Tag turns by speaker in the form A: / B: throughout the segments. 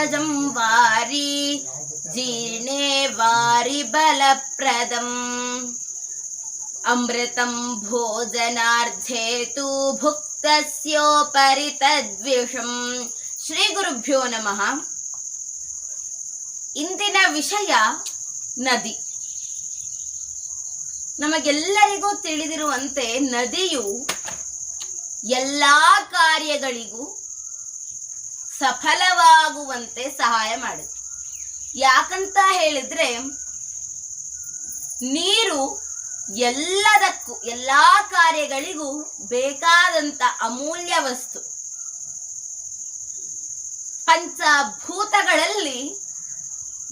A: ಭೇಷಜಂ ವಾರಿ, ಜೀರ್ಣೆ ವಾರಿ ಬಲಪ್ರದಂ. ಅಮೃತಂ ತು ಭುಕ್ತಸ್ಯೋಪರಿ ತದ್ವಿಷಂ ಶ್ರೀ ಗುರುಭ್ಯೋ ನಮಃ. ಇಂದಿನ ವಿಷಯ ನದಿ. ನಮಗೆಲ್ಲರಿಗೂ ತಿಳಿದಿರುವಂತೆ ನದಿಯು ಎಲ್ಲ ಕಾರ್ಯಗಳಿಗೂ ಸಫಲವಾಗುವಂತೆ ಸಹಾಯ ಮಾಡುತ್ತೆ. ಯಾಕಂತ ಹೇಳಿದ್ರೆ, ನೀರು ಎಲ್ಲದಕ್ಕೂ, ಎಲ್ಲ ಕಾರ್ಯಗಳಿಗೂ ಬೇಕಾದಂತ ಅಮೂಲ್ಯ ವಸ್ತು. ಪಂಚಭೂತಗಳಲ್ಲಿ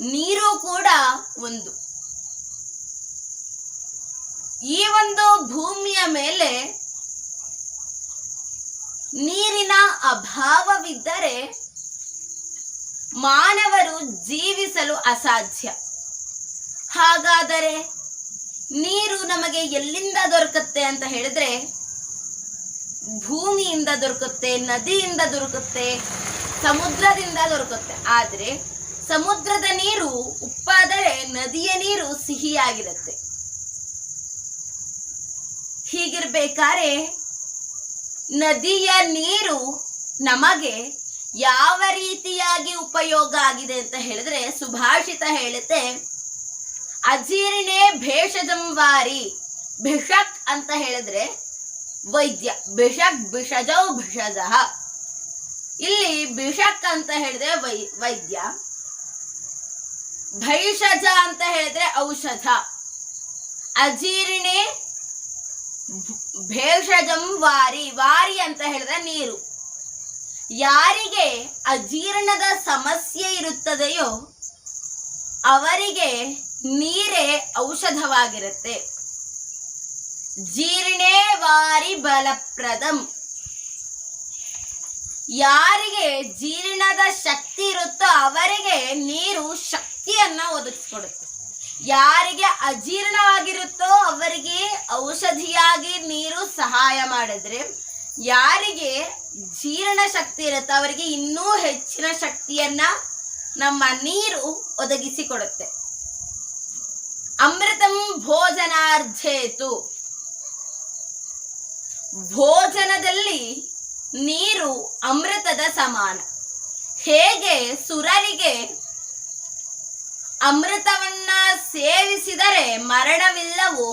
A: ನೀರು ಕೂಡ ಒಂದು. ಈ ಒಂದು ಭೂಮಿಯ ಮೇಲೆ ನೀರಿನ ಅಭಾವವಿದ್ದರೆ ಮಾನವರು ಜೀವಿಸಲು ಅಸಾಧ್ಯ. ಹಾಗಾದರೆ ನೀರು ನಮಗೆ ಎಲ್ಲಿಂದ ದೊರಕುತ್ತೆ ಅಂತ ಹೇಳಿದ್ರೆ, ಭೂಮಿಯಿಂದ ದೊರಕುತ್ತೆ, ನದಿಯಿಂದ ದೊರಕುತ್ತೆ, ಸಮುದ್ರದಿಂದ ದೊರಕುತ್ತೆ. ಆದರೆ ಸಮುದ್ರದ ನೀರು ಉಪ್ಪಾದರೆ ನದಿಯ ನೀರು ಸಿಹಿಯಾಗಿರುತ್ತೆ. ಹೀಗಿರ್ಬೇಕಾದ್ರೆ ನದಿಯ ನೀರು ನಮಗೆ ಯಾವ ರೀತಿಯಾಗಿ ಉಪಯೋಗ ಆಗಿದೆ ಅಂತ ಹೇಳಿದ್ರೆ ಸುಭಾಷಿತ ಹೇಳುತ್ತೆ, ಅಜೀರ್ಣೆ ಭೇಷಜಂ ವಾರಿ, ಭಿಷಕ್ ಅಂತ ಹೇಳಿದ್ರೆ ವೈದ್ಯ, ಭಿಷಕ್ ಭಿಷಜೌ ಭಿಷಜ. ಇಲ್ಲಿ ಭಿಷಕ್ ಅಂತ ಹೇಳಿದ್ರೆ ವೈ, ವೈದ್ಯ, ಭೈಷಜ ಅಂತ ಹೇಳಿದ್ರೆ ಔಷಧ, ಅಜೀರ್ಣೆ ಭೇಷಜಂ ವಾರಿ ವಾರಿ ಅಂತ ಹೇಳಿದ್ರೆ ನೀರು. ಯಾರಿಗೆ ಅಜೀರ್ಣದ ಸಮಸ್ಯೆ ಇರುತ್ತದೆಯೋ ಅವರಿಗೆ ನೀರೇ ಔಷಧವಾಗಿರುತ್ತೆ. ಜೀರ್ಣೇ ವಾರಿ ಬಲಪ್ರದಂ. ಯಾರಿಗೆ ಜೀರ್ಣದ ಶಕ್ತಿ ಇರುತ್ತೋ ಅವರಿಗೆ ನೀರು ಶಕ್ತಿಯನ್ನ ಒದಗಿಸ್ಕೊಡುತ್ತೆ. ಯಾರಿಗೆ ಅಜೀರ್ಣವಾಗಿರುತ್ತೋ ಅವರಿಗೆ ಔಷಧಿಯಾಗಿ ನೀರು ಸಹಾಯ ಮಾಡಿದ್ರೆ ಯಾರಿಗೆ ಜೀರ್ಣ ಶಕ್ತಿ ಇರುತ್ತೋ ಅವರಿಗೆ ಇನ್ನೂ ಹೆಚ್ಚಿನ ಶಕ್ತಿಯನ್ನ ನಮ್ಮ ನೀರು ಒದಗಿಸಿಕೊಡುತ್ತೆ. ಅಮೃತಂ ಭೋಜನಾರ್ಧೇತು ಭೋಜನದಲ್ಲಿ ನೀರು ಅಮೃತದ ಸಮಾನ. ಹೇಗೆ ಸುರರಿಗೆ ಅಮೃತವನ್ನ ಸೇವಿಸಿದರೆ ಮರಣವಿಲ್ಲವೋ?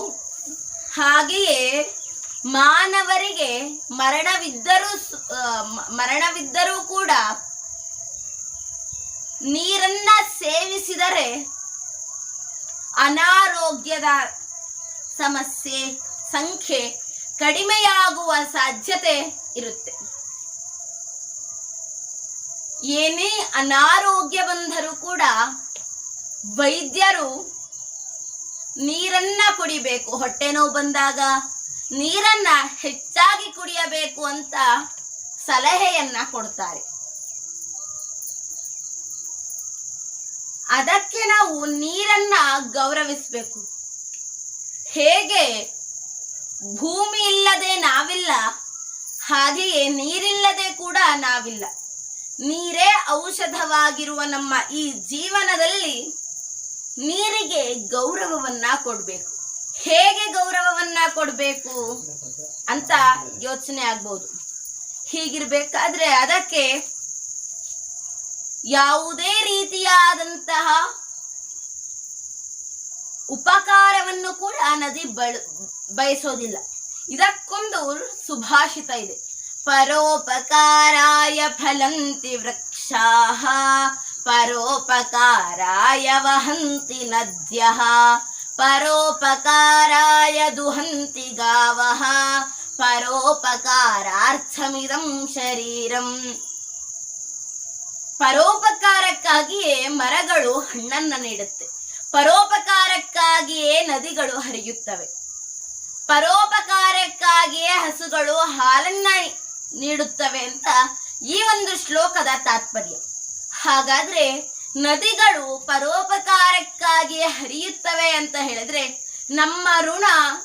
A: ಹಾಗೆಯೇ ಮಾನವರಿಗೆ ಮರಣವಿದ್ದರೂ ಮರಣವಿದ್ದರೂ ಕೂಡ ನೀರನ್ನ ಸೇವಿಸಿದರೆ ಅನಾರೋಗ್ಯದ ಸಮಸ್ಯೆ, ಸಂಖ್ಯೆ ಕಡಿಮೆಯಾಗುವ ಸಾಧ್ಯತೆ ಇರುತ್ತೆ. ಏನೇ ಅನಾರೋಗ್ಯ ಬಂದರೂ ಕೂಡ ವೈದ್ಯರು ನೀರನ್ನ ಕುಡಿಬೇಕು. ಹೊಟ್ಟೆ ನೋವು ಬಂದಾಗ ನೀರನ್ನ ಹೆಚ್ಚಾಗಿ ಕುಡಿಯಬೇಕು ಅಂತ ಸಲಹೆಯನ್ನ ಕೊಡ್ತಾರೆ. ಅದಕ್ಕೆ ನಾವು ನೀರನ್ನ ಗೌರವಿಸಬೇಕು. ಹೇಗೆ? ಭೂಮಿ ಇಲ್ಲದೆ ನಾವಿಲ್ಲ, ಹಾಗೆಯೇ ನೀರಿಲ್ಲದೆ ಕೂಡ ನಾವಿಲ್ಲ. ನೀರೇ ಔಷಧವಾಗಿರುವ ನಮ್ಮ ಈ ಜೀವನದಲ್ಲಿ ನೀರಿಗೆ ಗೌರವವನ್ನ ಕೊಡಬೇಕು. ಹೇಗೆ ಗೌರವವನ್ನ ಕೊಡಬೇಕು ಅಂತ ಯೋಚನೆ ಆಗ್ಬೋದು. ಹೀಗಿರ್ಬೇಕಾದ್ರೆ ಅದಕ್ಕೆ ಯಾವುದೇ ರೀತಿಯಾದಂತಹ ಉಪಕಾರವನ್ನು ಕೂಡ ನದಿ ಬಳ, ಬಯಸೋದಿಲ್ಲ. ಇದಕ್ಕೊಂದು ಸುಭಾಷಿತ ಇದೆ. ಪರೋಪಕಾರಾಯ ಫಲಂತಿ ವೃಕ್ಷಾಃ ಪರೋಪಕಾರಾಯ ವಹಂತಿ ನದ್ಯಃ ಪರೋಪಕಾರಾಯ ದುಹಂತಿ ಗಾವಃ ಪರೋಪಕಾರಾರ್ಥಮಿದಂ ಶರೀರಂ. ಪರೋಪಕಾರಕ್ಕಾಗಿಯೇ ಮರಗಳು ಹಣ್ಣನ್ನ ನೀಡುತ್ತೆ. ಪರೋಪಕಾರಕ್ಕಾಗಿಯೇ ನದಿಗಳು ಹರಿಯುತ್ತವೆ. ಪರೋಪಕಾರಕ್ಕಾಗಿಯೇ ಹಸುಗಳು ಹಾಲನ್ನ ನೀಡುತ್ತವೆ ಅಂತ ಈ ಒಂದು ಶ್ಲೋಕದ ತಾತ್ಪರ್ಯ. ಹಾಗಾದ್ರೆ ನದಿಗಳು ಪರೋಪಕಾರಕ್ಕಾಗಿ ಹರಿಯುತ್ತವೆ ಅಂತ ಹೇಳಿದ್ರೆ ನಮ್ಮ ಋಣ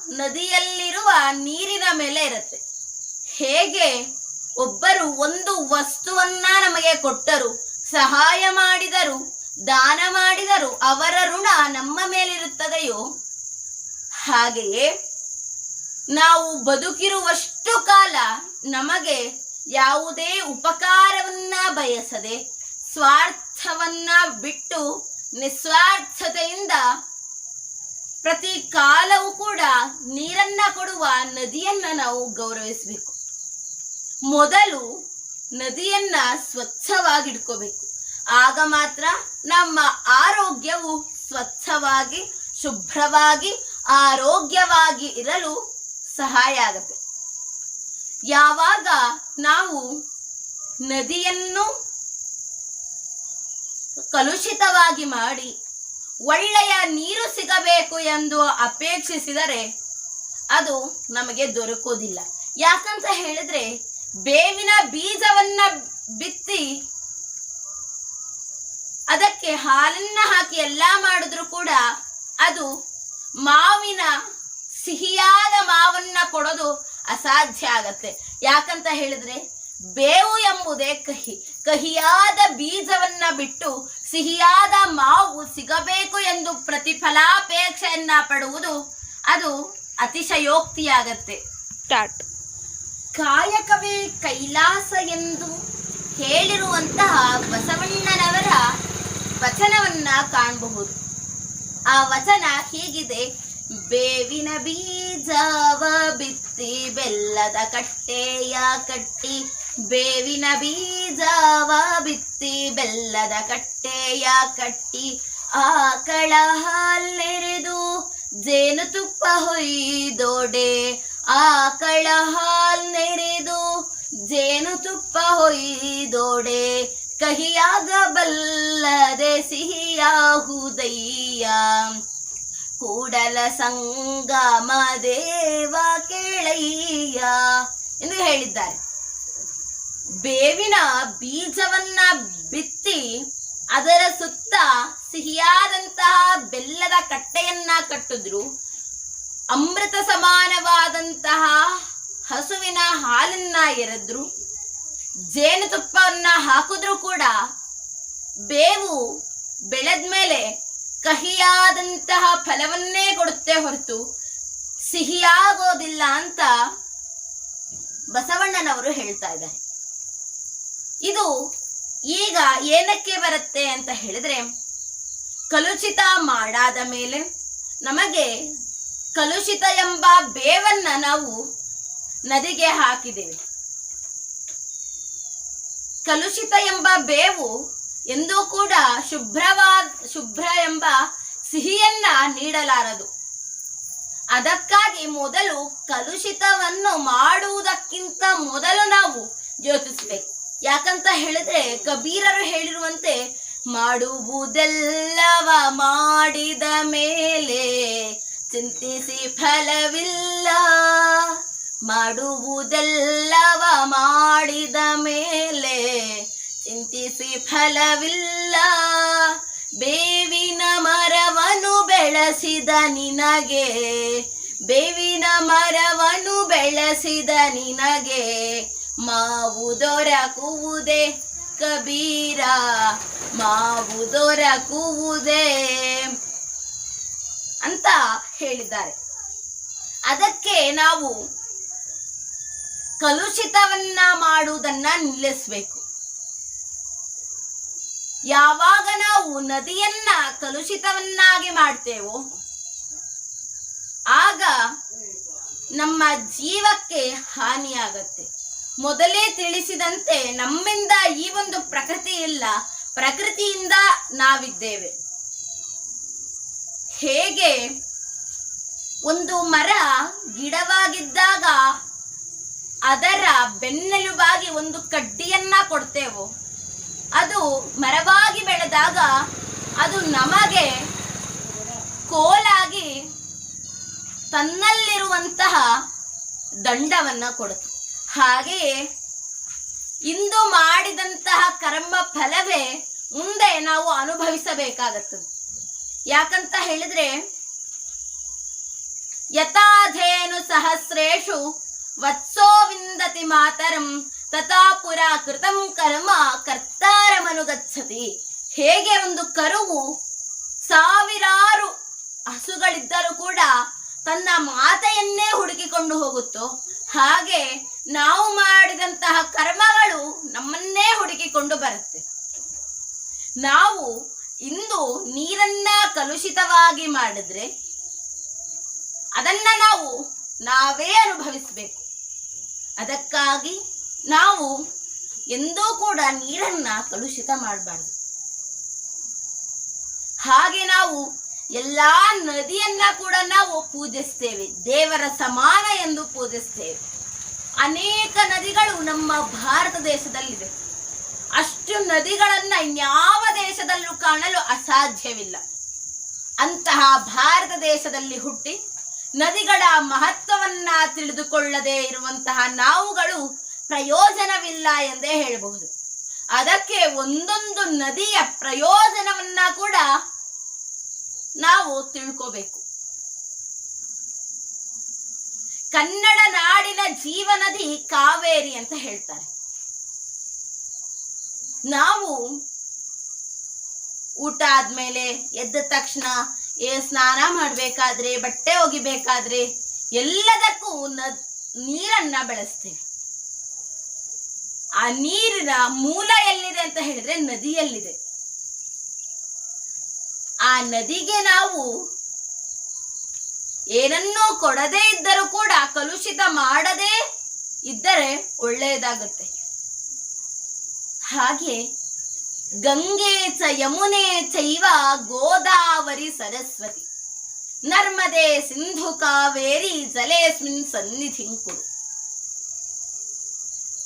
A: ನದಿಯಲ್ಲಿರುವ ನೀರಿನ ಮೇಲೆ ಇರುತ್ತೆ. ಹೇಗೆ? ಒಬ್ಬರು ಒಂದು ವಸ್ತುವನ್ನ ನಮಗೆ ಕೊಟ್ಟರು, ಸಹಾಯ ಮಾಡಿದರು, ದಾನ ಮಾಡಿದರು, ಅವರ ಋಣ ನಮ್ಮ ಮೇಲಿರುತ್ತದೆಯೋ? ಹಾಗೆಯೇ ನಾವು ಬದುಕಿರುವಷ್ಟು ಕಾಲ ನಮಗೆ ಯಾವುದೇ ಉಪಕಾರವನ್ನ ಬಯಸದೆ ಸ್ವಾರ್ಥವನ್ನ ಬಿಟ್ಟು ನಿಸ್ವಾರ್ಥತೆಯಿಂದ ಪ್ರತಿ ಕಾಲವೂ ಕೂಡ ನೀರನ್ನ ಕೊಡುವ ನದಿಯನ್ನ ನಾವು ಗೌರವಿಸಬೇಕು. ಮೊದಲು ನದಿಯನ್ನ ಸ್ವಚ್ಛವಾಗಿಡ್ಕೋಬೇಕು. ಆಗ ಮಾತ್ರ ನಮ್ಮ ಆರೋಗ್ಯವು ಸ್ವಚ್ಛವಾಗಿ, ಶುಭ್ರವಾಗಿ, ಆರೋಗ್ಯವಾಗಿ ಇರಲು ಸಹಾಯ ಆಗುತ್ತೆ. ಯಾವಾಗ ನಾವು ನದಿಯನ್ನು ಕಲುಷಿತವಾಗಿ ಮಾಡಿ ಒಳ್ಳೆಯ ನೀರು ಸಿಗಬೇಕು ಎಂದು ಅಪೇಕ್ಷಿಸಿದರೆ ಅದು ನಮಗೆ ದೊರಕುವುದಿಲ್ಲ. ಯಾಕಂತ ಹೇಳಿದ್ರೆ ಬೇವಿನ ಬೀಜವನ್ನ ಬಿತ್ತಿ ಅದಕ್ಕೆ ಹಾಲನ್ನ ಹಾಕಿ ಎಲ್ಲ ಮಾಡಿದ್ರು ಕೂಡ ಅದು ಮಾವಿನ ಸಿಹಿಯಾದ ಮಾವನ್ನ ಕೊಡೋದು ಅಸಾಧ್ಯ ಆಗತ್ತೆ. ಯಾಕಂತ ಹೇಳಿದ್ರೆ ಬೇವು ಎಂಬುದೇ ಕಹಿ. ಕಹಿಯಾದ ಬೀಜವನ್ನ ಬಿಟ್ಟು ಸಿಹಿಯಾದ ಮಾವು ಸಿಗಬೇಕು ಎಂದು ಪ್ರತಿಫಲಾಪೇಕ್ಷೆಯನ್ನ ಪಡುವುದು ಅದು ಅತಿಶಯೋಕ್ತಿಯಾಗತ್ತೆ.
B: ಸ್ಟಾರ್ಟ್
A: ಕಾಯಕವೇ ಕೈಲಾಸ ಎಂದು ಹೇಳಿರುವಂತಹ ಬಸವಣ್ಣನವರ ವಚನವನ್ನ ಕಾಣಬಹುದು. ಆ ವಚನ ಹೀಗಿದೆ ಬೇವಿನ ಬೀಜವ ಬಿತ್ತಿ ಬೆಲ್ಲದ ಕಟ್ಟೆಯ ಕಟ್ಟಿ ಬೇವಿನ ಬೀಜವ ಬಿತ್ತಿ ಬೆಲ್ಲದ ಕಟ್ಟೆಯ ಕಟ್ಟಿ ಆಕಳ ಹಾಲೆರೆದು ಜೇನುತುಪ್ಪ ಹೊಯ್ದೋಡೆ. ಆಕಳ ಹಾಲ್ ನೆರೆದು ಜೇನುತುಪ್ಪ ಹೊಯ್ದೋಡೆ. ಕಹಿಯಾಗಬಲ್ಲದೆ ಸಿಹಿಯಾಹುದಯ್ಯ ಕೂಡಲ ಸಂಗಮ ದೇವ ಕೇಳಯ್ಯ ಎಂದು ಹೇಳಿದ್ದಾರೆ. ಬೇವಿನ ಬೀಜವನ್ನ ಬಿತ್ತಿ ಅದರ ಸುತ್ತ ಸಿಹಿಯಾದಂತಹ ಬೆಲ್ಲದ ಕಟ್ಟೆಯನ್ನ ಕಟ್ಟಿದ್ರು. ಅಮೃತ ಸಮಾನವಾದಂತಹ ಹಸುವಿನ ಹಾಲನ್ನ ಎರೆದ್ರು. ಜೇನುತುಪ್ಪವನ್ನ ಹಾಕಿದ್ರು ಕೂಡ ಬೇವು ಬೆಳೆದ ಮೇಲೆ ಕಹಿಯಾದಂತಹ ಫಲವನ್ನೇ ಕೊಡುತ್ತೆ ಹೊರತು ಸಿಹಿಯಾಗೋದಿಲ್ಲ ಅಂತ ಬಸವಣ್ಣನವರು ಹೇಳ್ತಾ ಇದ್ದಾರೆ. ಇದು ಈಗ ಏನಕ್ಕೆ ಬರುತ್ತೆ ಅಂತ ಹೇಳಿದ್ರೆ, ಕಲುಷಿತ ಮಾಡಾದ ಮೇಲೆ ನಮಗೆ ಕಲುಷಿತ ಎಂಬ ಬೇವನ್ನ ನಾವು ನದಿಗೆ ಹಾಕಿದ್ದೇವೆ. ಕಲುಷಿತ ಎಂಬ ಬೇವು ಎಂದೂ ಕೂಡ ಶುಭ್ರವಾದ, ಶುಭ್ರ ಎಂಬ ಸಿಹಿಯನ್ನ ನೀಡಲಾರದು. ಅದಕ್ಕಾಗಿ ಮೊದಲು ಕಲುಷಿತವನ್ನು ಮಾಡುವುದಕ್ಕಿಂತ ಮೊದಲು ನಾವು ಯೋಚಿಸಬೇಕು. ಯಾಕಂತ ಹೇಳಿದ್ರೆ ಕಬೀರರು ಹೇಳಿರುವಂತೆ ಮಾಡುವುದೆಲ್ಲವ ಮಾಡಿದ ಮೇಲೆ ಚಿಂತಿಸಿ ಫಲವಿಲ್ಲ. ಮಾಡುವುದೆಲ್ಲವ ಮಾಡಿದ ಮೇಲೆ ಚಿಂತಿಸಿ ಫಲವಿಲ್ಲ. ಬೇವಿನ ಮರವನ್ನು ಬೆಳೆಸಿದ ನಿನಗೆ, ಬೇವಿನ ಮರವನ್ನು ಬೆಳೆಸಿದ ನಿನಗೆ ಮಾವು ದೊರಕುವುದೇ ಕಬೀರ, ಮಾವು ದೊರಕುವುದೇ ಅಂತ ಹೇಳಿದ್ದಾರೆ. ಅದಕ್ಕೆ ನಾವು ಕಲುಷಿತವನ್ನ ಮಾಡುವುದನ್ನ ನಿಲ್ಲಿಸಬೇಕು. ಯಾವಾಗ ನಾವು ನದಿಯನ್ನ ಕಲುಷಿತವನ್ನಾಗಿ ಮಾಡ್ತೇವೋ, ಆಗ ನಮ್ಮ ಜೀವಕ್ಕೆ ಹಾನಿಯಾಗತ್ತೆ. ಮೊದಲೇ ತಿಳಿಸಿದಂತೆ ನಮ್ಮಿಂದ ಈ ಒಂದು ಪ್ರಕೃತಿ ಇಲ್ಲ ಪ್ರಕೃತಿಯಿಂದ ನಾವಿದ್ದೇವೆ. ಹೇಗೆ? ಒಂದು ಮರ ಗಿಡವಾಗಿದ್ದಾಗ ಅದರ ಬೆನ್ನೆಲುಬಾಗಿ ಒಂದು ಕಡ್ಡಿಯನ್ನ ಕೊಡ್ತೇವೋ. ಅದು ಮರವಾಗಿ ಬೆಳೆದಾಗ ಅದು ನಮಗೆ ಕೋಲಾಗಿ ತನ್ನಲ್ಲಿರುವಂತಹ ದಂಡವನ್ನ ಕೊಡುತ್ತೆ. ಹಾಗೆಯೇ ಇಂದು ಮಾಡಿದಂತಹ ಕರ್ಮ ಫಲವೇ ಮುಂದೆ ನಾವು ಅನುಭವಿಸಬೇಕಾಗತ್ತದೆ ಯಾಕಂತ ಹೇಳಿದ್ರೆ, ಯಥಾಧೇನು ಸಹಸ್ರೇಷು ವತ್ಸೋ ವಿಂದತಿ ಮಾತರಂ ತಥಾ ಪುರ ಕೃತಂ ಕರ್ಮ ಕರ್ತಾರಮನುಗಚ್ಚತಿ ಗಚ್ಚತಿ ಹೇಗೆ ಒಂದು ಕರುವು ಸಾವಿರಾರು ಹಸುಗಳಿದ್ದರೂ ಕೂಡ ತನ್ನ ಮಾತೆಯನ್ನೇ ಹುಡುಕಿಕೊಂಡು ಹೋಗುತ್ತೋ? ಹಾಗೆ ನಾವು ಮಾಡಿದಂತಹ ಕರ್ಮಗಳು ನಮ್ಮನ್ನೇ ಹುಡುಕಿಕೊಂಡು ಬರುತ್ತೆ. ನಾವು ಇಂದು ನೀರನ್ನ ಕಲುಷಿತವಾಗಿ ಮಾಡಿದ್ರೆ ಅದನ್ನ ನಾವು ನಾವೇ ಅನುಭವಿಸಬೇಕು. ಅದಕ್ಕಾಗಿ ನಾವು ಎಂದೂ ಕೂಡ ನೀರನ್ನ ಕಲುಷಿತ ಮಾಡಬಾರ್ದು. ಹಾಗೆ ನಾವು ಎಲ್ಲಾ ನದಿಯನ್ನ ಕೂಡ ನಾವು ಪೂಜಿಸ್ತೇವೆ, ದೇವರ ಸಮಾನ ಎಂದು ಪೂಜಿಸ್ತೇವೆ. ಅನೇಕ ನದಿಗಳು ನಮ್ಮ ಭಾರತ ದೇಶದಲ್ಲಿದೆ. ಅಷ್ಟು ನದಿಗಳನ್ನ ಯಾವ ದೇಶದಲ್ಲೂ ಕಾಣಲು ಅಸಾಧ್ಯವಿಲ್ಲ. ಅಂತಹ ಭಾರತ ದೇಶದಲ್ಲಿ ಹುಟ್ಟಿ ನದಿಗಳ ಮಹತ್ವವನ್ನ ತಿಳಿದುಕೊಳ್ಳದೆ ಇರುವಂತಹ ನಾವುಗಳು ಪ್ರಯೋಜನವಿಲ್ಲ ಎಂದೇ ಹೇಳಬಹುದು. ಅದಕ್ಕೆ ಒಂದೊಂದು ನದಿಯ ಪ್ರಯೋಜನವನ್ನ ಕೂಡ ನಾವು ತಿಳ್ಕೋಬೇಕು. ಕನ್ನಡ ನಾಡಿನ ಜೀವನದಿ ಕಾವೇರಿ ಅಂತ ಹೇಳ್ತಾರೆ. ನಾವು ಊಟ ಆದ್ಮೇಲೆ ಎದ್ದ ತಕ್ಷಣ ಏ ಸ್ನಾನ ಮಾಡ್ಬೇಕಾದ್ರೆ, ಬಟ್ಟೆ ಒಗಿಬೇಕಾದ್ರೆ ಎಲ್ಲದಕ್ಕೂ ನೀರನ್ನ ಬಳಸ್ತೇವೆ. ಆ ನೀರಿನ ಮೂಲ ಎಲ್ಲಿದೆ ಅಂತ ಹೇಳಿದ್ರೆ ನದಿಯಲ್ಲಿದೆ. ಆ ನದಿಗೆ ನಾವು ಏನನ್ನೂ ಕೊಡದೇ ಇದ್ದರೂ ಕೂಡ ಕಲುಷಿತ ಮಾಡದೇ ಇದ್ದರೆ ಒಳ್ಳೆಯದಾಗುತ್ತೆ. ಹಾಗೆ ಗಂಗೆ ಚ ಯಮುನೆ ಚೈವ ಗೋದಾವರಿ ಸರಸ್ವತಿ, ನರ್ಮದೆ ಸಿಂಧು ಕಾವೇರಿ ಜಲೇಸ್ಮಿನ್ ಸನ್ನಿಧಿಂ ಕುರು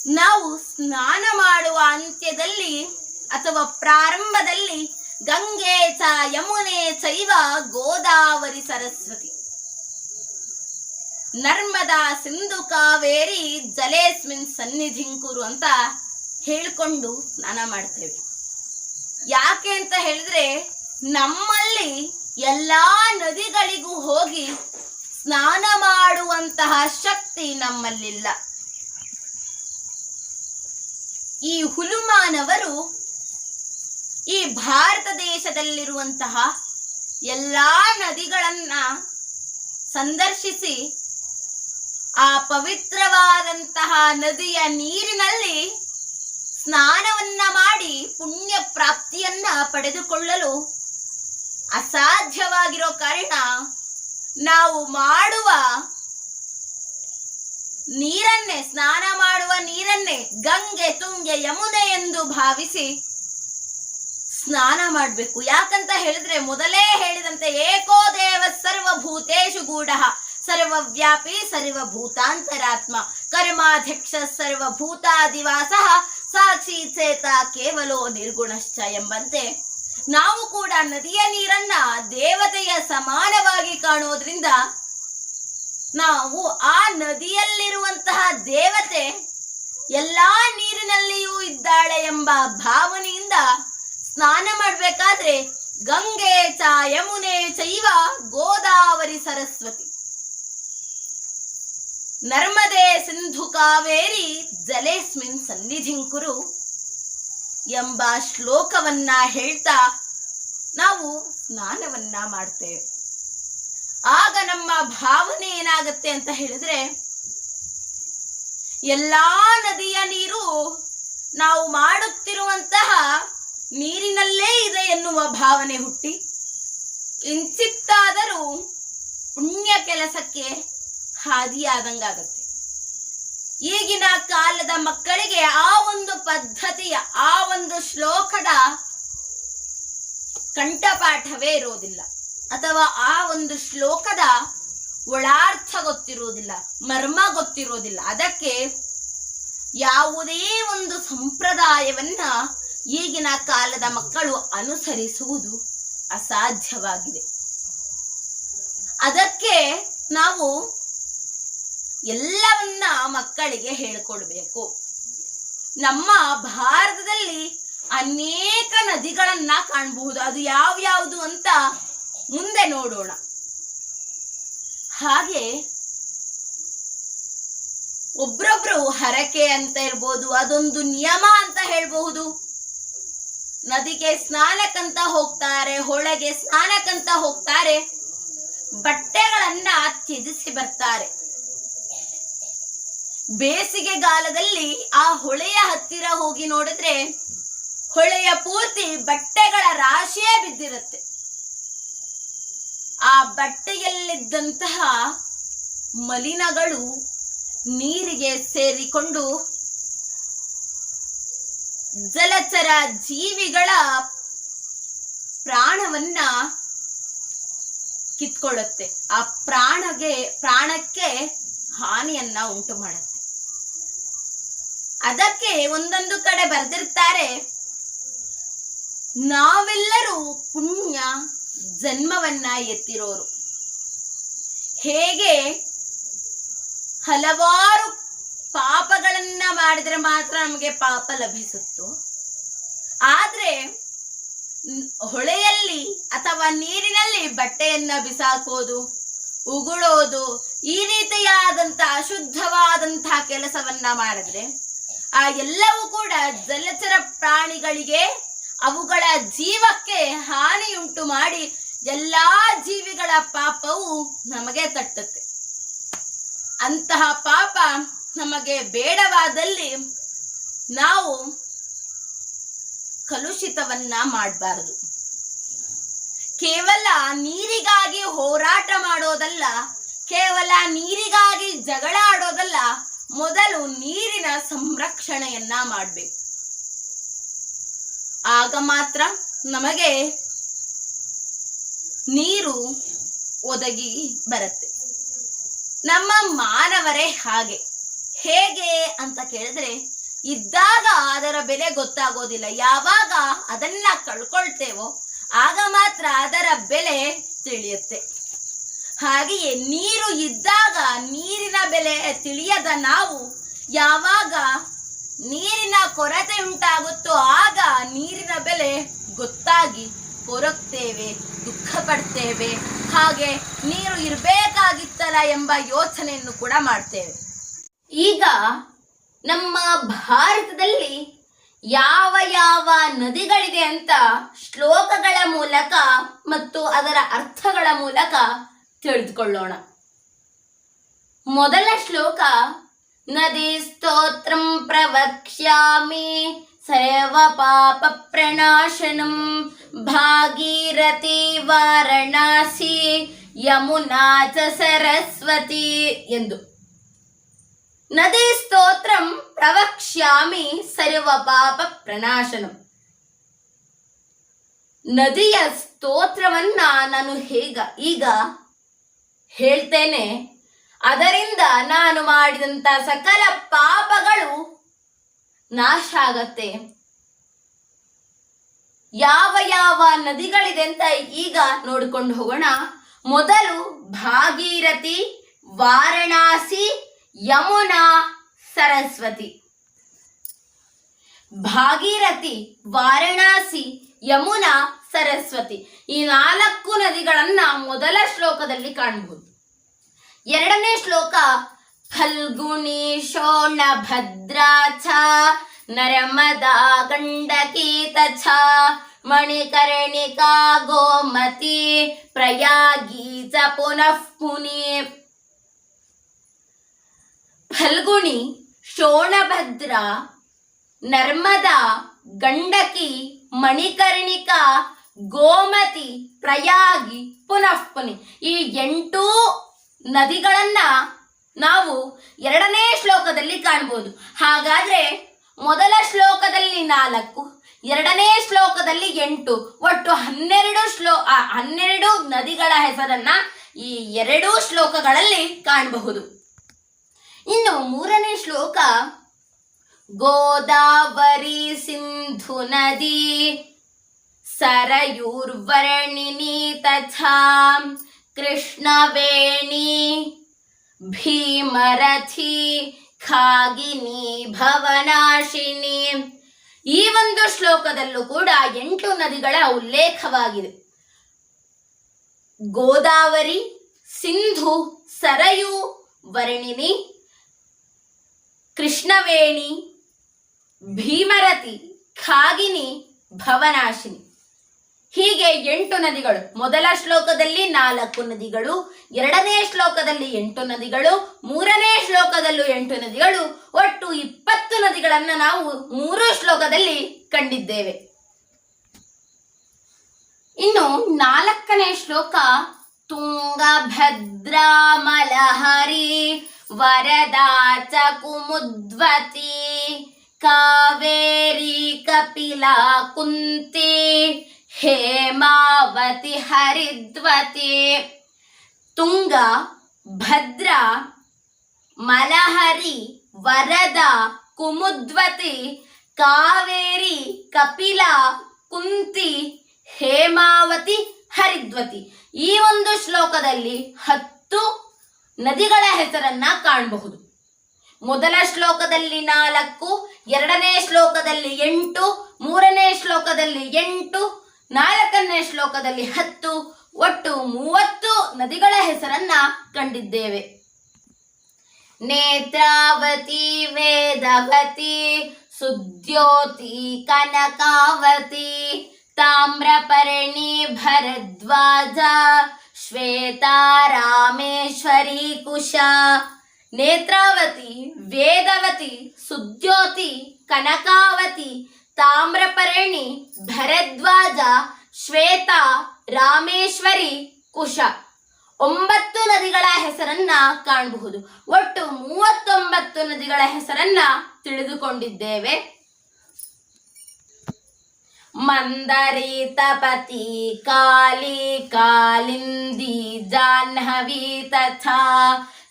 A: ನಾವು ಸ್ನಾನ ಮಾಡುವ ಅಂತ್ಯದಲ್ಲಿ ಅಥವಾ ಪ್ರಾರಂಭದಲ್ಲಿ ಗಂಗೆ ಚ ಯಮುನೆ ಚೈವ ಗೋದಾವರಿ ಸರಸ್ವತಿ. ನರ್ಮದಾ ಸಿಂಧು ಕಾವೇರಿ ಜಲೇಸ್ಮಿನ್ ಸನ್ನಿಧಿಂಕುರು ಅಂತ ಹೇಳ್ಕೊಂಡು ಸ್ನಾನ ಮಾಡ್ತೇವೆ. ಯಾಕೆ ಅಂತ ಹೇಳಿದ್ರೆ ನಮ್ಮಲ್ಲಿ ಎಲ್ಲ ನದಿಗಳಿಗೂ ಹೋಗಿ ಸ್ನಾನ ಮಾಡುವಂತಹ ಶಕ್ತಿ ನಮ್ಮಲ್ಲಿಲ್ಲ. ಈ ಹುಲುಮಾನವರು ಈ ಭಾರತ ದೇಶದಲ್ಲಿರುವಂತಹ ಎಲ್ಲ ನದಿಗಳನ್ನ ಸಂದರ್ಶಿಸಿ ಆ ಪವಿತ್ರವಾದಂತಹ ನದಿಯ ನೀರಿನಲ್ಲಿ ಸ್ನಾನವನ್ನ ಮಾಡಿ ಪುಣ್ಯ ಪ್ರಾಪ್ತಿಯನ್ನ ಪಡೆದುಕೊಳ್ಳಲು ಅಸಾಧ್ಯವಾಗಿರೋ ಕಾರಣ ನಾವು ಮಾಡುವ ನೀರನ್ನೇ, ಸ್ನಾನ ಮಾಡುವ ನೀರನ್ನೇ ಗಂಗೆ, ತುಂಗೆ, ಯಮುನೆ ಎಂದು ಭಾವಿಸಿ ಸ್ನಾನ ಮಾಡಬೇಕು. ಯಾಕಂತ ಹೇಳಿದ್ರೆ ಮೊದಲೇ ಹೇಳಿದಂತೆ ಏಕೋ ದೇವ ಸರ್ವಭೂತೇಶು ಗೂಢ. ಸರ್ವವ್ಯಾಪಿ ಸರ್ವಭೂತಾಂತರಾತ್ಮ. ಕರ್ಮಾಧ್ಯಕ್ಷ ಸರ್ವಭೂತಾದಿವಾಸ. ಸಾಕ್ಷಿ ಚೇತ ಕೇವಲೋ ನಿರ್ಗುಣಶ್ಚ ಎಂಬಂತೆ. ನಾವು ಕೂಡ ನದಿಯ ನೀರನ್ನ ದೇವತೆಯ ಸಮಾನವಾಗಿ ಕಾಣೋದ್ರಿಂದ ನಾವು ಆ ನದಿಯಲ್ಲಿರುವಂತಹ ದೇವತೆ ಎಲ್ಲಾ ನೀರಿನಲ್ಲಿಯೂ ಇದ್ದಾಳೆ ಎಂಬ ಭಾವನೆಯಿಂದ ಸ್ನಾನ ಮಾಡಬೇಕಾದ್ರೆ ಗಂಗೆ ಚ, ಯಮುನೆ ಚೈವ, ಗೋದಾವರಿ ಸರಸ್ವತಿ. ನರ್ಮದೆ ಸಿಂಧು ಕಾವೇರಿ, ಜಲೇಸ್ಮಿನ್ ಸನ್ನಿಧಿಂಕುರು ಎಂಬ ಶ್ಲೋಕವನ್ನ ಹೇಳ್ತಾ ನಾವು ಸ್ನಾನವನ್ನ ಮಾಡ್ತೇವೆ. ಆಗ ನಮ್ಮ ಭಾವನೆ ಏನಾಗತ್ತೆ ಅಂತ ಹೇಳಿದ್ರೆ, ಎಲ್ಲಾ ನದಿಯ ನೀರು ನಾವು ಮಾಡುತ್ತಿರುವಂತಹ ನೀರಿನಲ್ಲೇ ಇದೆ ಎನ್ನುವ ಭಾವನೆ ಹುಟ್ಟಿ. ಕಿಂಚಿತ್ತಾದರೂ ಪುಣ್ಯ ಕೆಲಸಕ್ಕೆ ಹಾದಿಯಾದಂಗಾಗತ್ತೆ. ಈಗಿನ ಕಾಲದ ಮಕ್ಕಳಿಗೆ ಆ ಒಂದು ಪದ್ಧತಿಯ, ಆ ಒಂದು ಶ್ಲೋಕದ ಕಂಠಪಾಠವೇ ಇರೋದಿಲ್ಲ. ಅಥವಾ ಆ ಒಂದು ಶ್ಲೋಕದ ಒಳಾರ್ಥ ಗೊತ್ತಿರುವುದಿಲ್ಲ ಮರ್ಮ ಗೊತ್ತಿರುವುದಿಲ್ಲ ಅದಕ್ಕೆ ಯಾವುದೇ ಒಂದು ಸಂಪ್ರದಾಯವನ್ನ ಈಗಿನ ಕಾಲದ ಮಕ್ಕಳು ಅನುಸರಿಸುವುದು ಅಸಾಧ್ಯವಾಗಿದೆ. ಅದಕ್ಕೆ ನಾವು ಎಲ್ಲವನ್ನ ಮಕ್ಕಳಿಗೆ ಹೇಳಿಕೊಡ್ಬೇಕು. ನಮ್ಮ ಭಾರತದಲ್ಲಿ ಅನೇಕ ನದಿಗಳನ್ನ ಕಾಣಬಹುದು. ಅದು ಯಾವ್ಯಾವುದು ಅಂತ ಮುಂದೆ ನೋಡೋಣ. ಹಾಗೆ ಒಬ್ರೊಬ್ರು ಹರಕೆ ಅಂತ ಇರ್ಬೋದು ಅದೊಂದು ನಿಯಮ ಅಂತ ಹೇಳ್ಬಹುದು. ನದಿಗೆ ಸ್ನಾನಕ್ಕಂತ ಹೋಗ್ತಾರೆ, ಹೊಳೆಗೆ ಸ್ನಾನಕ್ಕಂತ ಹೋಗ್ತಾರೆ, ಬಟ್ಟೆಗಳನ್ನ ತ್ಯಜಿಸಿ ಬರ್ತಾರೆ. ಬೇಸಿಗೆಗಾಲದಲ್ಲಿ ಆ ಹೊಳೆಯ ಹತ್ತಿರ ಹೋಗಿ ನೋಡಿದ್ರೆ ಹೊಳೆಯ ಪೂರ್ತಿ ಬಟ್ಟೆಗಳ ರಾಶಿಯೇ ಬಿದ್ದಿರುತ್ತೆ. ಆ ಬಟ್ಟೆಯಲ್ಲಿದ್ದಂತಹ ಮಲಿನಗಳು ನೀರಿಗೆ ಸೇರಿಕೊಂಡು ಜಲಚರ ಜೀವಿಗಳ ಪ್ರಾಣವನ್ನ ಕಿತ್ಕೊಳ್ಳುತ್ತೆ. ಆ ಪ್ರಾಣಗೆ, ಪ್ರಾಣಕ್ಕೆ ಹಾನಿಯನ್ನ ಉಂಟು ಮಾಡುತ್ತೆ. ಅದಕ್ಕೆ ಒಂದೊಂದು ಕಡೆ ಬರೆದಿರ್ತಾರೆ. ನಾವೆಲ್ಲರೂ ಪುಣ್ಯ ಜನ್ಮವನ್ನ ಎತ್ತಿರೋರು. ಹೇಗೆ ಹಲವಾರು ಪಾಪಗಳನ್ನ ಮಾಡಿದ್ರೆ ಮಾತ್ರ ನಮಗೆ ಪಾಪ ಲಭಿಸುತ್ತೋ. ಆದ್ರೆ ಹೊಳೆಯಲ್ಲಿ ಅಥವಾ ನೀರಿನಲ್ಲಿ ಬಟ್ಟೆಯನ್ನ ಬಿಸಾಕೋದು, ಉಗುಳೋದು, ಈ ರೀತಿಯಾದಂತ ಅಶುದ್ಧವಾದಂತಹ ಕೆಲಸವನ್ನ ಮಾಡಿದ್ರೆ, ಆ ಎಲ್ಲವೂ ಕೂಡ ಜಲಚರ ಪ್ರಾಣಿಗಳಿಗೆ ಅವುಗಳ ಜೀವಕ್ಕೆ ಹಾನಿಯುಂಟು ಮಾಡಿ ಎಲ್ಲಾ ಜೀವಿಗಳ ಪಾಪವು ನಮಗೆ ತಟ್ಟುತ್ತೆ. ಅಂತಹ ಪಾಪ ನಮಗೆ ಬೇಡವಾದಲ್ಲಿ ನಾವು ಕಲುಷಿತವನ್ನ ಮಾಡಬಾರದು. ಕೇವಲ ನೀರಿಗಾಗಿ ಹೋರಾಟ ಮಾಡೋದಲ್ಲ, ಕೇವಲ ನೀರಿಗಾಗಿ ಜಗಳ ಆಡೋದಲ್ಲ, ಮೊದಲು ನೀರಿನ ಸಂರಕ್ಷಣೆಯನ್ನ ಮಾಡಬೇಕು. ಆಗ ಮಾತ್ರ ನಮಗೆ ನೀರು ಒದಗಿ ಬರುತ್ತೆ. ನಮ್ಮ ಮಾನವರೇ ಹಾಗೆ. ಹೇಗೆ ಅಂತ ಕೇಳಿದ್ರೆ, ಇದ್ದಾಗ ಅದರ ಬೆಲೆ ಗೊತ್ತಾಗೋದಿಲ್ಲ. ಯಾವಾಗ ಅದನ್ನ ಕಳ್ಕೊಳ್ತೇವೋ, ಆಗ ಮಾತ್ರ ಅದರ ಬೆಲೆ ತಿಳಿಯುತ್ತೆ. ಹಾಗೆಯೇ ನೀರು ಇದ್ದಾಗ ನೀರಿನ ಬೆಲೆ ತಿಳಿಯದ ನಾವು, ಯಾವಾಗ ನೀರಿನ ಕೊರತೆ ಉಂಟಾಗುತ್ತೋ ಆಗ ನೀರಿನ ಬೆಲೆ ಗೊತ್ತಾಗಿ ಕೊರಗ್ತೇವೆ ದುಃಖ ಪಡ್ತೇವೆ ಹಾಗೆ ನೀರು ಇರಬೇಕಾಗಿತ್ತಲ್ಲ ಎಂಬ ಯೋಚನೆಯನ್ನು ಕೂಡ ಮಾಡ್ತೇವೆ. ಈಗ ನಮ್ಮ ಭಾರತದಲ್ಲಿ ಯಾವ ಯಾವ ನದಿಗಳಿದೆ ಅಂತ ಶ್ಲೋಕಗಳ ಮೂಲಕ ಮತ್ತು ಅದರ ಅರ್ಥಗಳ ಮೂಲಕ ತಿಳಿದುಕೊಳ್ಳೋಣ. ಮೊದಲ ಶ್ಲೋಕ, ನದಿ ಸ್ತೋತ್ರಂ ಪ್ರವಕ್ಷ್ಯಾಮಿ ಸರ್ವ ಪಾಪ ಪ್ರಣಾಶನಂ ಭಾಗೀರಥಿ ವಾರಣಾಸಿ ಯಮುನಾ ಚ ಸರಸ್ವತಿ ಎಂದು. ನದಿ ಸ್ತೋತ್ರಂ ಪ್ರವಕ್ಷ್ಯಾಮಿ ಸರ್ವ ಪಾಪ ಪ್ರಣಾಶನಂ. ನದಿಯ ಸ್ತೋತ್ರವನ್ನ ನಾನು ಹೇಗ ಈಗ ಹೇಳ್ತೇನೆ. ಅದರಿಂದ ನಾನು ಮಾಡಿದಂತ ಸಕಲ ಪಾಪಗಳು ನಾಶ ಆಗತ್ತೆ. ಯಾವ ಯಾವ ನದಿಗಳಿದೆ ಅಂತ ಈಗ ನೋಡಿಕೊಂಡು ಹೋಗೋಣ. ಮೊದಲು ಭಾಗೀರಥಿ, ವಾರಣಾಸಿ ಯಮುನಾ ಸರಸ್ವತಿ. ಭಾಗೀರಥಿ, ವಾರಣಾಸಿ, ಯಮುನಾ ಸರಸ್ವತಿ. ಈ ನಾಲ್ಕು ನದಿಗಳನ್ನ ಮೊದಲ ಶ್ಲೋಕದಲ್ಲಿ ಕಾಣಬಹುದು ಎರಡನೇ ಶ್ಲೋಕ ಫಲ್ಗುಣಿ ಶೋಣ ಭದ್ರಾಚ ಛ ನರ್ಮದಾ ಗಂಡಕೀತ ತಛ ಮಣಿಕರ್ಣಿಕಾ ಗೋಮತಿ ಪ್ರಯಾಗಿ ಪುನಿ ಫಲ್ಗುಣಿ ಶೋಣಭದ್ರ ನರ್ಮದಾ ಗಂಡಕಿ ಮಣಿಕರ್ಣಿಕ ಗೋಮತಿ ಪ್ರಯಾಗಿ ಪುನಃಪುನಿ. ಈ ಎಂಟು ನದಿಗಳನ್ನ ನಾವು ಎರಡನೇ ಶ್ಲೋಕದಲ್ಲಿ ಕಾಣ್ಬೋದು. ಹಾಗಾದ್ರೆ ಮೊದಲ ಶ್ಲೋಕದಲ್ಲಿ ನಾಲ್ಕು, ಎರಡನೇ ಶ್ಲೋಕದಲ್ಲಿ ಎಂಟು, ಒಟ್ಟು ಹನ್ನೆರಡು ಶ್ಲೋ ಹನ್ನೆರಡು ನದಿಗಳ ಹೆಸರನ್ನ ಈ ಎರಡೂ ಶ್ಲೋಕಗಳಲ್ಲಿ ಕಾಣಬಹುದು. ಇನ್ನು ಮೂರನೇ ಶ್ಲೋಕ, ಗೋದಾವರಿ ಸಿಂಧು ನದಿ, ಸರಯೂರ್ವರ್ಣಿನಿ ತಥಾ, ಕೃಷ್ಣವೇಣಿ, ಭೀಮರಥಿ, ಖಾಗಿನಿ, ಭವನಾಶಿನಿ. ಈ ಒಂದು ಶ್ಲೋಕದಲ್ಲೂ ಕೂಡ ಎಂಟು ನದಿಗಳ ಉಲ್ಲೇಖವಾಗಿದೆ. ಗೋದಾವರಿ, ಸಿಂಧು, ಸರಯು, ವರ್ಣಿನಿ ಕೃಷ್ಣವೇಣಿ, ಭೀಮರತಿ, ಖಾಗಿನಿ, ಭವನಾಶಿನಿ. ಹೀಗೆ ಎಂಟು ನದಿಗಳು. ಮೊದಲ ಶ್ಲೋಕದಲ್ಲಿ ನಾಲ್ಕು ನದಿಗಳು, ಎರಡನೇ ಶ್ಲೋಕದಲ್ಲಿ ಎಂಟು ನದಿಗಳು, ಮೂರನೇ ಶ್ಲೋಕದಲ್ಲೂ ಎಂಟು ನದಿಗಳು, ಒಟ್ಟು ಇಪ್ಪತ್ತು ನದಿಗಳನ್ನು ನಾವು ಮೂರು ಶ್ಲೋಕದಲ್ಲಿ ಕಂಡಿದ್ದೇವೆ. ಇನ್ನು ನಾಲ್ಕನೇ ಶ್ಲೋಕ, ತುಂಗಭದ್ರಾ ಮಲಹರಿ. ವರದಾ ಚ ಕುಮುದ್ವತಿ, ಕಾವೇರಿ ಕಪಿಲಾ ಕುಂತಿ, ಹೇಮಾವತಿ ಹರಿದ್ವತಿ, ತುಂಗ, ಭದ್ರ, ಮಲಹರಿ, ವರದ ಕುಮುದ್ವತಿ, ಕಾವೇರಿ ಕಪಿಲ ಕುಂತಿ, ಹೇಮಾವತಿ ಹರಿದ್ವತಿ. ಈ ಒಂದು ಶ್ಲೋಕದಲ್ಲಿ ಹತ್ತು ನದಿಗಳ ಹೆಸರನ್ನ ಕಾಣಬಹುದು. ಮೊದಲ ಶ್ಲೋಕದಲ್ಲಿ ನಾಲ್ಕು, ಎರಡನೇ ಶ್ಲೋಕದಲ್ಲಿ ಎಂಟು, ಮೂರನೇ ಶ್ಲೋಕದಲ್ಲಿ ಎಂಟು, ನಾಲ್ಕನೇ ಶ್ಲೋಕದಲ್ಲಿ ಹತ್ತು, ಒಟ್ಟು ಮೂವತ್ತು ನದಿಗಳ ಹೆಸರನ್ನ ಕಂಡಿದ್ದೇವೆ. ನೇತ್ರಾವತಿ, ವೇದವತಿ, ಸುದ್ಯೋತಿ, ಕನಕಾವತಿ, ತಾಮ್ರಪರ್ಣಿ, ಭರದ್ವಾಜ ಶ್ವೇತಾ ರಾಮೇಶ್ವರಿ ಕುಶ. ನೇತ್ರಾವತಿ, ವೇದವತಿ, ಸುದ್ಯೋತಿ, ಕನಕಾವತಿ, ತಾಮ್ರಪರ್ಣಿ, ಭರದ್ವಾಜ, ಶ್ವೇತಾ ರಾಮೇಶ್ವರಿ ಕುಶ. ಒಂಬತ್ತು ನದಿಗಳ ಹೆಸರನ್ನ ಕಾಣಬಹುದು. ಒಟ್ಟು ಮೂವತ್ತೊಂಬತ್ತು ನದಿಗಳ ಹೆಸರನ್ನ ತಿಳಿದುಕೊಂಡಿದ್ದೇವೆ. ಮಂದರಿ ತಪತಿ ಕಾಲಿ ಕಾಲಿಂದಿ ಜಾಹ್ನವಿ ತಥಾ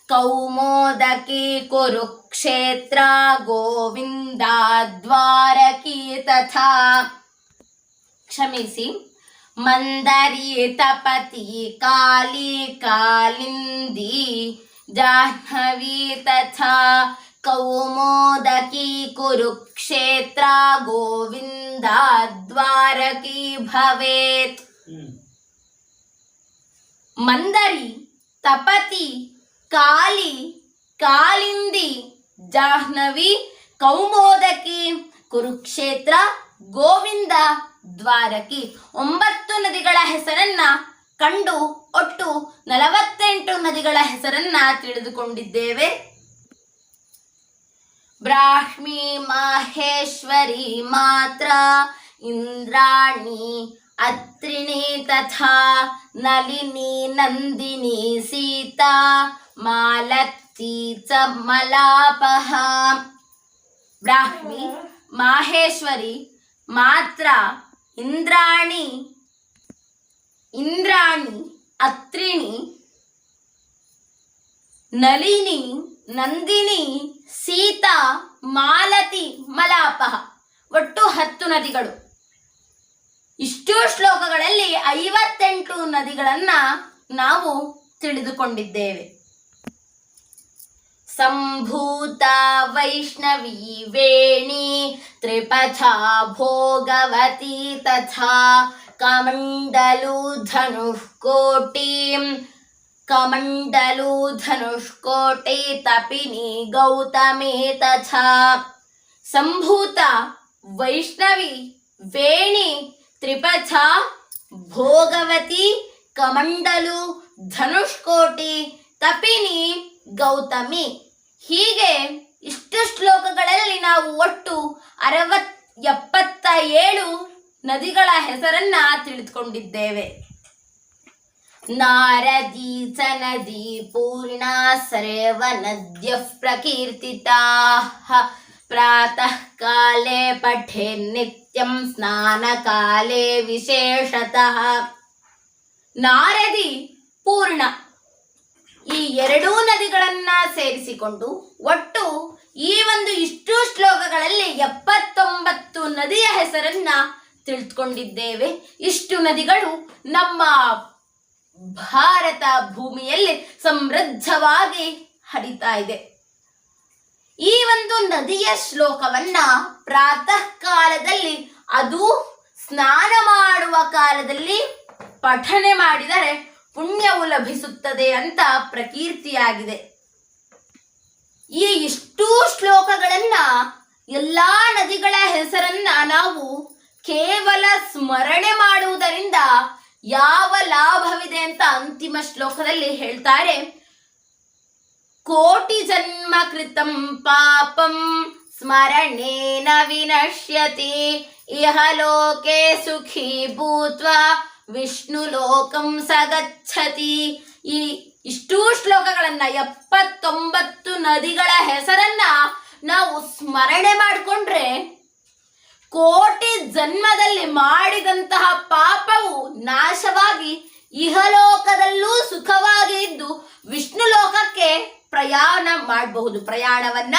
A: ಕೌಮೋದಕಿ ಕುರುಕ್ಷೇತ್ರ ಗೋವಿಂದ ದ್ವಾರಕಿ ತಥಾ ಕ್ಷಮಿಸಿ ಮಂದರಿ ತಪತಿ ಕಾಲಿ ಕಾಲಿಂದಿ ಕೌಮೋದಕಿ ಕುರುಕ್ಷೇತ್ರ ಗೋವಿಂದ ದ್ವಾರಕಿ ಭವೇತ್. ಮಂದರಿ ತಪತಿ ಕಾಲಿ ಕಾಲಿಂದಿ ಜಾಹ್ನವಿ ಕೌಮೋದಕಿ ಕುರುಕ್ಷೇತ್ರ ಗೋವಿಂದ ದ್ವಾರಕಿ. ಒಂಬತ್ತು ನದಿಗಳ ಹೆಸರನ್ನ ಕಂಡು ಒಟ್ಟು ನಲವತ್ತೆಂಟು ನದಿಗಳ ಹೆಸರನ್ನ ತಿಳಿದುಕೊಂಡಿದ್ದೇವೆ. ब्राह्मी माहेश्वरी मात्रा इन्द्राणी अत्रिणी तथा नलिनी नन्दिनी सीता मालती च मलापः ब्राह्मी माहेश्वरी मात्रा इन्द्राणी ఇంద్రాణి అత్రిని నళిని నందిని ಸೀತಾ, ಮಾಲತಿ ಮಲಾಪಹ ಒಟ್ಟು ಹತ್ತು ನದಿಗಳು. ಇಷ್ಟು ಶ್ಲೋಕಗಳಲ್ಲಿ ಐವತ್ತೆಂಟು ನದಿಗಳನ್ನ ನಾವು ತಿಳಿದುಕೊಂಡಿದ್ದೇವೆ. ಸಂಭೂತ ವೈಷ್ಣವಿ ವೇಣಿ, ತ್ರಿಪಥಾ ಭೋಗವತಿ ತಥಾ, ಕಮಂಡಲು ಧನುಃ ಕೋಟಿಂ. ಕಮಂಡಲು ಧನುಷ್ಕೋಟಿ ತಪಿನಿ ಗೌತಮಿ ತಥಾ ಸಂಭೂತ ವೈಷ್ಣವಿ ವೇಣಿ ತ್ರಿಪಥ ಭೋಗವತಿ ಕಮಂಡಲು ಧನುಷ್ಕೋಟಿ ತಪಿನಿ ಗೌತಮಿ. ಹೀಗೆ ಇಷ್ಟು ಶ್ಲೋಕಗಳಲ್ಲಿ ನಾವು ಒಟ್ಟು ಅರವತ್ ಎಪ್ಪತ್ತ ಏಳು ನದಿಗಳ ಹೆಸರನ್ನ ತಿಳಿದುಕೊಂಡಿದ್ದೇವೆ. ಪೂರ್ಣ ಸರ್ವ प्रकीर्तिताः। ಪ್ರಕೀರ್ತಿತಾಃ ಪ್ರಾತಃ ಕಾಲೇ ಪಠೆ ನಿತ್ಯಂ ಸ್ನಾನ ಕಾಲೇ ವಿಶೇಷತಃ ನಾರದಿ ಪೂರ್ಣ ಈ ಎರಡೂ ನದಿಗಳನ್ನ ಸೇರಿಸಿಕೊಂಡು ಒಟ್ಟು ಈ ಒಂದು ಇಷ್ಟು ಶ್ಲೋಕಗಳಲ್ಲಿ ಎಪ್ಪತ್ತೊಂಬತ್ತು ನದಿಯ ಹೆಸರನ್ನ ತಿಳಿದುಕೊಂಡಿದ್ದೇವೆ ಇಷ್ಟು ನದಿಗಳು ನಮ್ಮ ಭಾರತ ಭೂಮಿಯಲ್ಲಿ ಸಮೃದ್ಧವಾಗಿ ಹರಿತಾ ಇದೆ. ಈ ಒಂದು ನದಿಯ ಶ್ಲೋಕವನ್ನ ಪ್ರಾತಃ ಕಾಲದಲ್ಲಿ ಅದು ಸ್ನಾನ ಮಾಡುವ ಕಾಲದಲ್ಲಿ ಪಠನೆ ಮಾಡಿದರೆ ಪುಣ್ಯವು ಲಭಿಸುತ್ತದೆ ಅಂತ ಪ್ರಕೀರ್ತಿಯಾಗಿದೆ. ಈ ಇಷ್ಟೂ ಶ್ಲೋಕಗಳನ್ನ ಎಲ್ಲಾ ನದಿಗಳ ಹೆಸರನ್ನ ನಾವು ಕೇವಲ ಸ್ಮರಣೆ ಮಾಡುವುದರಿಂದ ಯಾವ ಲಾಭವಿದೆ ಅಂತ ಅಂತಿಮ ಶ್ಲೋಕದಲ್ಲಿ ಹೇಳ್ತಾರೆ. ಕೋಟಿ ಜನ್ಮ ಕೃತಂ ಪಾಪಂ ಸ್ಮರಣೇನ ವಿನಶ್ಯತಿ. ಇಹ ಲೋಕೆ ಸುಖಿ ಭೂತ್ವ ವಿಷ್ಣು ಲೋಕಂ ಸಗಚ್ಛತಿ. ಈ ಇಷ್ಟೂ ಶ್ಲೋಕಗಳನ್ನ ಎಪ್ಪತ್ತೊಂಬತ್ತು ನದಿಗಳ ಹೆಸರನ್ನ ನಾವು ಸ್ಮರಣೆ ಮಾಡಿಕೊಂಡ್ರೆ ಕೋಟಿ ಜನ್ಮದಲ್ಲಿ ಮಾಡಿದಂತಹ ಪಾಪವು ನಾಶವಾಗಿ ಇಹಲೋಕದಲ್ಲೂ ಸುಖವಾಗಿ ಇದ್ದು ವಿಷ್ಣು ಲೋಕಕ್ಕೆ ಪ್ರಯಾಣ ಮಾಡಬಹುದು, ಪ್ರಯಾಣವನ್ನ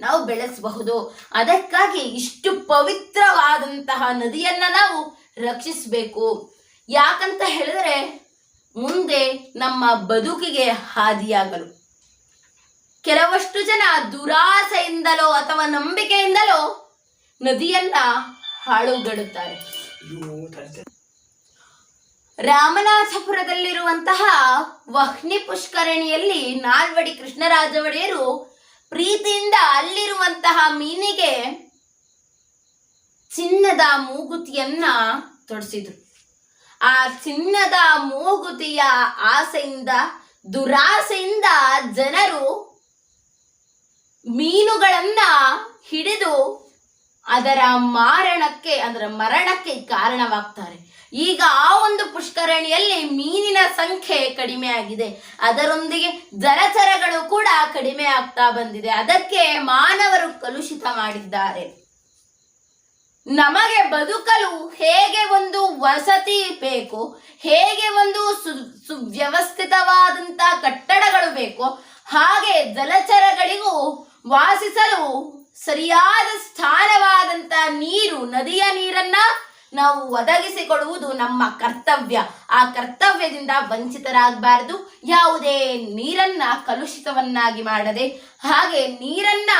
A: ನಾವು ಬೆಳೆಸಬಹುದು. ಅದಕ್ಕಾಗಿ ಇಷ್ಟು ಪವಿತ್ರವಾದಂತಹ ನದಿಯನ್ನ ನಾವು ರಕ್ಷಿಸಬೇಕು. ಯಾಕಂತ ಹೇಳಿದ್ರೆ ಮುಂದೆ ನಮ್ಮ ಬದುಕಿಗೆ ಹಾದಿಯಾಗಲು. ಕೆಲವಷ್ಟು ಜನ ದುರಾಸೆಯಿಂದಲೋ ಅಥವಾ ನಂಬಿಕೆಯಿಂದಲೋ ನದಿಯನ್ನ ಹಾಳುಗಡುತ್ತಾರೆ. ರಾಮನಾಥಪುರದಲ್ಲಿರುವಂತಹ ವಹ್ನಿ ಪುಷ್ಕರಣಿಯಲ್ಲಿ ನಾಲ್ವಡಿ ಕೃಷ್ಣರಾಜ ಒಡೆಯರು ಪ್ರೀತಿಯಿಂದ ಅಲ್ಲಿರುವಂತಹ ಮೀನಿಗೆ ಚಿನ್ನದ ಮೂಗುತಿಯನ್ನ ತೊಡಸಿದ್ರು. ಆ ಚಿನ್ನದ ಮೂಗುತಿಯ ಆಸೆಯಿಂದ ದುರಾಸೆಯಿಂದ ಜನರು ಮೀನುಗಳನ್ನ ಹಿಡಿದು ಅದರ ಮಾರಣಕ್ಕೆ, ಅದರ ಮರಣಕ್ಕೆ ಕಾರಣವಾಗ್ತಾರೆ. ಈಗ ಆ ಒಂದು ಪುಷ್ಕರಣಿಯಲ್ಲಿ ಮೀನಿನ ಸಂಖ್ಯೆ ಕಡಿಮೆ ಆಗಿದೆ. ಅದರೊಂದಿಗೆ ಜಲಚರಗಳು ಕೂಡ ಕಡಿಮೆ ಆಗ್ತಾ ಬಂದಿದೆ. ಅದಕ್ಕೆ ಮಾನವರು ಕಲುಷಿತ ಮಾಡಿದ್ದಾರೆ. ನಮಗೆ ಬದುಕಲು ಹೇಗೆ ಒಂದು ವಸತಿ ಬೇಕು, ಹೇಗೆ ಒಂದು ಸು ಕಟ್ಟಡಗಳು ಬೇಕು, ಹಾಗೆ ಜಲಚರಗಳಿಗೂ ವಾಸಿಸಲು ಸರಿಯಾದ ಸ್ಥಾನವಾದಂತ ನೀರು, ನದಿಯ ನೀರನ್ನ ನಾವು ಒದಗಿಸಿಕೊಡುವುದು ನಮ್ಮ ಕರ್ತವ್ಯ. ಆ ಕರ್ತವ್ಯದಿಂದ ವಂಚಿತರಾಗಬಾರದು. ಯಾವುದೇ ನೀರನ್ನ ಕಲುಷಿತವನ್ನಾಗಿ ಮಾಡದೆ, ಹಾಗೆ ನೀರನ್ನ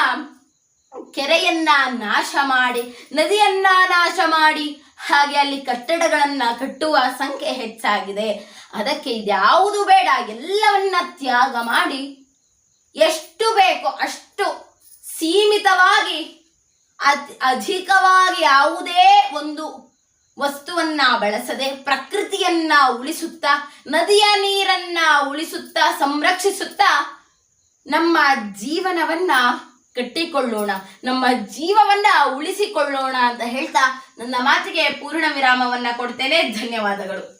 A: ಕೆರೆಯನ್ನ ನಾಶ ಮಾಡಿ, ನದಿಯನ್ನ ನಾಶ ಮಾಡಿ, ಹಾಗೆ ಅಲ್ಲಿ ಕಟ್ಟಡಗಳನ್ನ ಕಟ್ಟುವ ಸಂಖ್ಯೆ ಹೆಚ್ಚಾಗಿದೆ. ಅದಕ್ಕೆ ಇದ್ಯಾವುದು ಬೇಡ. ಎಲ್ಲವನ್ನ ತ್ಯಾಗ ಮಾಡಿ, ಎಷ್ಟು ಬೇಕೋ ಅಷ್ಟು ಸೀಮಿತವಾಗಿ ಅಧಿಕವಾಗಿ ಯಾವುದೇ ಒಂದು ವಸ್ತುವನ್ನ ಬಳಸದೆ ಪ್ರಕೃತಿಯನ್ನ ಉಳಿಸುತ್ತಾ, ನದಿಯ ನೀರನ್ನ ಉಳಿಸುತ್ತಾ, ಸಂರಕ್ಷಿಸುತ್ತಾ ನಮ್ಮ ಜೀವನವನ್ನ ಕಟ್ಟಿಕೊಳ್ಳೋಣ, ನಮ್ಮ ಜೀವವನ್ನ ಉಳಿಸಿಕೊಳ್ಳೋಣ ಅಂತ ಹೇಳ್ತಾ ನನ್ನ ಮಾತಿಗೆ ಪೂರ್ಣ ವಿರಾಮವನ್ನ ಕೊಡ್ತೇನೆ. ಧನ್ಯವಾದಗಳು.